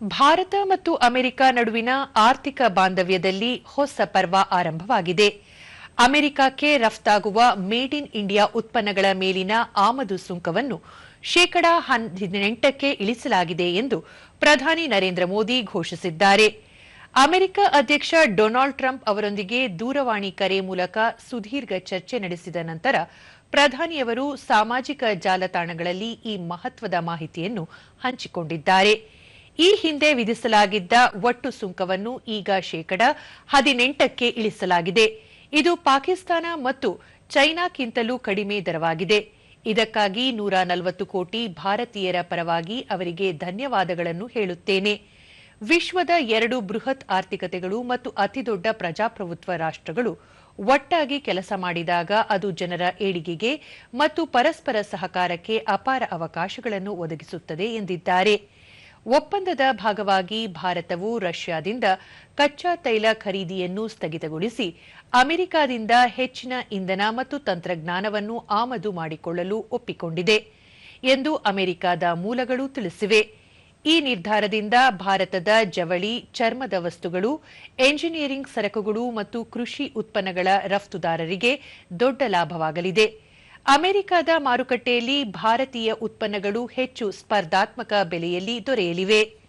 ಭಾರತ ಮತ್ತು ಅಮೆರಿಕ ನಡುವಿನ ಆರ್ಥಿಕ ಬಾಂಧವ್ಯದಲ್ಲಿ ಹೊಸ ಪರ್ವ ಆರಂಭವಾಗಿದೆ. ಅಮೆರಿಕಕ್ಕೆ ರಫ್ತಾಗುವ ಮೇಡ್ ಇನ್ ಇಂಡಿಯಾ ಉತ್ಪನ್ನಗಳ ಮೇಲಿನ ಆಮದು ಸುಂಕವನ್ನು ಶೇಕಡಾ ಹದಿನೆಂಟಕ್ಕೆ ಇಳಿಸಲಾಗಿದೆ ಎಂದು ಪ್ರಧಾನಿ ನರೇಂದ್ರ ಮೋದಿ ಘೋಷಿಸಿದ್ದಾರೆ. ಅಮೆರಿಕ ಅಧ್ಯಕ್ಷ ಡೊನಾಲ್ಡ್ ಟ್ರಂಪ್ ಅವರೊಂದಿಗೆ ದೂರವಾಣಿ ಕರೆ ಮೂಲಕ ಸುದೀರ್ಘ ಚರ್ಚೆ ನಡೆಸಿದ ನಂತರ ಪ್ರಧಾನಿಯವರು ಸಾಮಾಜಿಕ ಜಾಲತಾಣಗಳಲ್ಲಿ ಈ ಮಹತ್ವದ ಮಾಹಿತಿಯನ್ನು ಹಂಚಿಕೊಂಡಿದ್ದಾರೆ. ಈ ಹಿಂದೆ ವಿಧಿಸಲಾಗಿದ್ದ ಒಟ್ಟು ಸುಂಕವನ್ನು ಈಗ ಶೇಕಡ ಹದಿನೆಂಟಕ್ಕೆ ಇಳಿಸಲಾಗಿದೆ. ಇದು ಪಾಕಿಸ್ತಾನ ಮತ್ತು ಚೈನಾಕ್ಕಿಂತಲೂ ಕಡಿಮೆ ದರವಾಗಿದೆ. ಇದಕ್ಕಾಗಿ ನೂರ ನಲವತ್ತು ಕೋಟಿ ಭಾರತೀಯರ ಪರವಾಗಿ ಅವರಿಗೆ ಧನ್ಯವಾದಗಳನ್ನು ಹೇಳುತ್ತೇನೆ. ವಿಶ್ವದ ಎರಡು ಬೃಹತ್ ಆರ್ಥಿಕತೆಗಳು ಮತ್ತು ಅತಿದೊಡ್ಡ ಪ್ರಜಾಪ್ರಭುತ್ವ ರಾಷ್ಟ್ರಗಳು ಒಟ್ಟಾಗಿ ಕೆಲಸ ಮಾಡಿದಾಗ ಅದು ಜನರ ಏಳಿಗೆಗೆ ಮತ್ತು ಪರಸ್ಪರ ಸಹಕಾರಕ್ಕೆ ಅಪಾರ ಅವಕಾಶಗಳನ್ನು ಒದಗಿಸುತ್ತದೆ ಎಂದಿದ್ದಾರೆ. ಒಪ್ಪಂದದ ಭಾಗವಾಗಿ ಭಾರತವು ರಷ್ಯಾದಿಂದ ಕಚ್ಚಾ ತೈಲ ಖರೀದಿಯನ್ನು ಸ್ಥಗಿತಗೊಳಿಸಿ ಅಮೆರಿಕಾದಿಂದ ಹೆಚ್ಚಿನ ಇಂಧನ ಮತ್ತು ತಂತ್ರಜ್ಞಾನವನ್ನು ಆಮದು ಮಾಡಿಕೊಳ್ಳಲು ಒಪ್ಪಿಕೊಂಡಿದೆ ಎಂದು ಅಮೆರಿಕಾದ ಮೂಲಗಳು ತಿಳಿಸಿವೆ. ಈ ನಿರ್ಧಾರದಿಂದ ಭಾರತದ ಜವಳಿ, ಚರ್ಮದ ವಸ್ತುಗಳು, ಎಂಜಿನಿಯರಿಂಗ್ ಸರಕುಗಳು ಮತ್ತು ಕೃಷಿ ಉತ್ಪನ್ನಗಳ ರಫ್ತುದಾರರಿಗೆ ದೊಡ್ಡ ಲಾಭವಾಗಲಿದೆ. ಅಮೆರಿಕದ ಮಾರುಕಟ್ಟೆಯಲ್ಲಿ ಭಾರತೀಯ ಉತ್ಪನ್ನಗಳು ಹೆಚ್ಚು ಸ್ಪರ್ಧಾತ್ಮಕ ಬೆಲೆಯಲ್ಲಿ ದೊರೆಯಲಿವೆ.